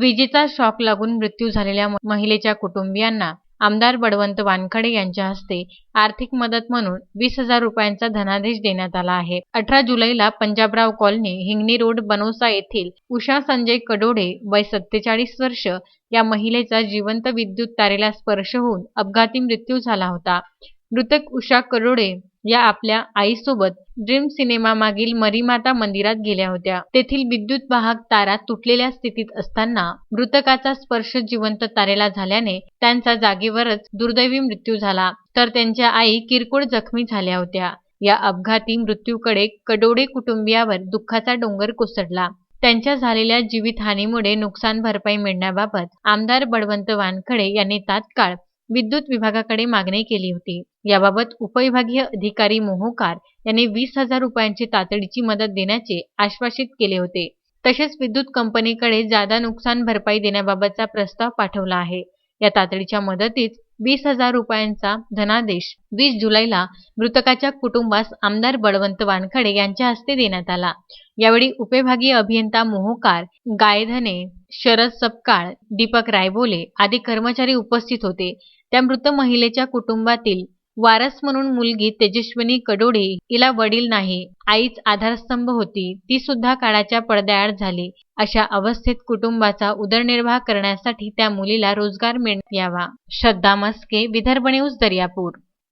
विजेचा शॉक लागून मृत्यू झालेल्या महिलेच्या कुटुंबियांना आमदार बळवंत वानखडे यांच्या हस्ते आर्थिक मदत म्हणून वीस हजार रुपयांचा धनादेश देण्यात आला आहे. अठरा जुलैला पंजाबराव कॉलनी हिंगणी रोड बनोसा येथील उषा संजय कडोडे वय सत्तेचाळीस वर्ष या महिलेचा जिवंत विद्युत तारेला स्पर्श होऊन अपघाती मृत्यू झाला होता. मृतक उषा कडोडे या आपल्या आईसोबत ड्रीम सिनेमा मागील मरीमाता मंदिरात गेल्या होत्या. तेथील विद्युत वाहक तारा तुटलेल्या स्थितीत असताना मृतकाचा स्पर्श जिवंत तारेला झाल्याने त्यांचा जागेवरच दुर्दैवी मृत्यू झाला. तर त्यांच्या आई किरकोळ जखमी झाल्या होत्या. या अपघाती मृत्यूकडे कडोडे कुटुंबियावर दुःखाचा डोंगर कोसळला. त्यांच्या झालेल्या जीवितहानीमुळे नुकसान भरपाई मिळण्याबाबत आमदार बळवंत वानखडे यांनी तात्काळ विद्युत विभागाकडे मागणी केली होती. याबाबत उपविभागीय अधिकारी मोहोकार यांनी वीस हजार रुपयांची तातडीची मदत देण्याचे आश्वासित केले होते. तसेच विद्युत कंपनीकडे जादा नुकसान भरपाई देण्याबाबतचा प्रस्ताव पाठवला आहे. या तातडीच्या मदतीत वीस हजार रुपयांचा धनादेश. वीस जुलैला मृतकाच्या कुटुंबास आमदार बळवंत वानखडे यांच्या हस्ते देण्यात आला. यावेळी उपविभागीय अभियंता मोहोकार गायधने शरद सपकाळ दीपक रायबोले आदी कर्मचारी उपस्थित होते. त्या मृत महिलेच्या कुटुंबातील वारस म्हणून मुलगी तेजस्विनी कडोडे हिला वडील नाही आईच आधारस्तंभ होती ती सुद्धा काळाच्या पडद्याआड झाली. अशा अवस्थेत कुटुंबाचा उदरनिर्वाह करण्यासाठी त्या मुलीला रोजगार मिळण्यात यावा श्रद्धा मस्के विदर्भ न्यूज दर्यापूर.